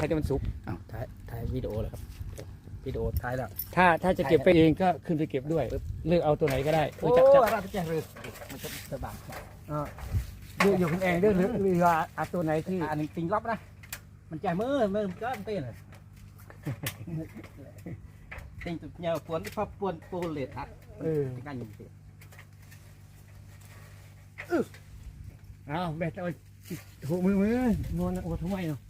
ให้แต่มันสุก อ้าวถ่ายถ่ายวิดีโอเลยครับวิดีโอถ่ายแล้ว ถ้าถ้าจะเก็บไปเองก็ขึ้นไปเก็บด้วย เลือกเอาตัวไหนก็ได้โอ้เออจับจับราชจักรเลยมันจะสบายอ่าเลือกอยู่คุณเองเลือกหรือหรือว่าเอาตัวไหนที่อันนี้ติงล็อบนะ มันใจมือมือมันก็เต้นเลยติงตุกเหนียวปวนที่พับปวนปูเลดอะเออกันอยู่สิเอาแบตเอาหัวมือมือนอนโอ้ทำไมเนาะใ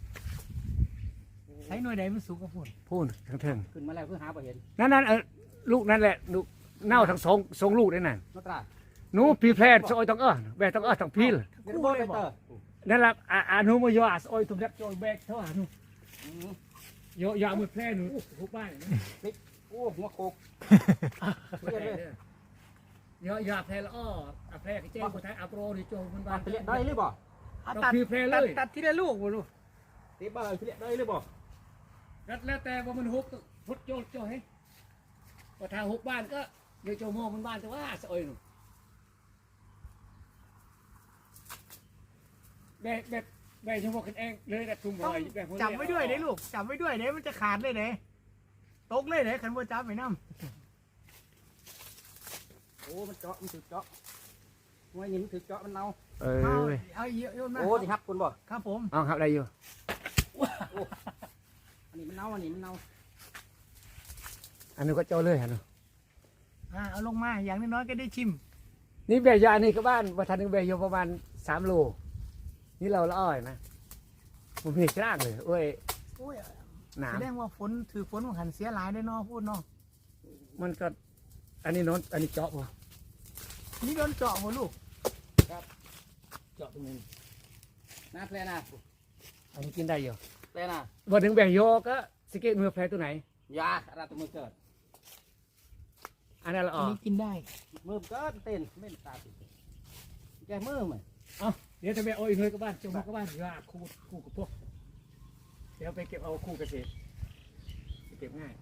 ช้หน่วยใดมันสูงกว่าพุ่นพูดทั้งเทิงขึ้นมาแล้วเพื่อหาประเห็นนั่นนั่นเออลูกนั่นแหละลูกเน่าทั้งสองสองลูกได้นั่นนตราหนูพีแพลนซอยต้องเออแบกต้องเออต้องพีลเดี๋ยวโบเลยเตอร์นั่นแหละอ่าอ่าหนูมายออาซอยตุ้มยักจอยแบกเท่าหาหนูอืมยอยามือแพร่หนูหุบบ้านโอ้หัวโคกยอยาแพร่ละอ้ออะแพร่ก็แจ้งคนไทยอัปโรดิโจมันบ้าบ้านนไปเรียกได้หรือเปล่าเอาต้องตัดพีแพร่เลตัดยตัดทีละลูกบ่ลูกตีบ้าไปเรียกได้หรือเปล่า แล้วแต่ว่ามันหุบพุดโจโจให้พอทางหุบบ้านก็เดี๋ยวโจโมมันบ้านแต่ว่าซอยหนูแบกแบกแบกเฉพาะกันเองเลยแต่ทุ่มต้บ่องอยแบกคนจับไว้ด้วยเด้ลูกจับไว้ด้วยเด้มันจะขาดเลยเด้ตกเลยเด้ขันบ่จับไปน้โอ้มันเจาะมันถือเจาะมวยนี่มันถือเจาะมันเน่าเอำเอาอเอาเยอะโยนมาโอ้สิครับคุณบ่ครับผมเอาครับได้อยู่ อันนี้มันเน่าอันนี้มันเน่าอันนี้ก็เจ้าเลยฮะเนาะอ่าเอาลงมาอย่างน้อยๆก็ได้ชิม นี่แบกยานี่ก็บ้านประธานนึงแบกอยู่ประมาณสามโลนี่เราละอ้อยนะผมเห็นรากเลยโอ้ยโอ้ยหนามแสดงว่าฝนถือฝนของหันเสียหลายได้อเนาะพูดเนาะมันก็ อันนี้โนนอันนี้เจาะพอนี่โดนเจาะบ่ลูกเจาะตรงนี้น้าแพลน่ะอันนี้กินได้อยู่ แพลน่ะวันหนึ่งแบกโยก็สเก็ตมือแพรตัวไหน ยาอะไรตัวมือเกิดอันนั้นละอัอ้นอนี้กินได้มือเกิดเต้นไม่ตาติดแกมือมันเดี๋ยวจะไปเอาอีกหน่วยกับบ้านจงมากับบ้านยาคู่คู่กับพวก เดี๋ยวไปเก็บเอาคู่เกษตรเก็บง่าย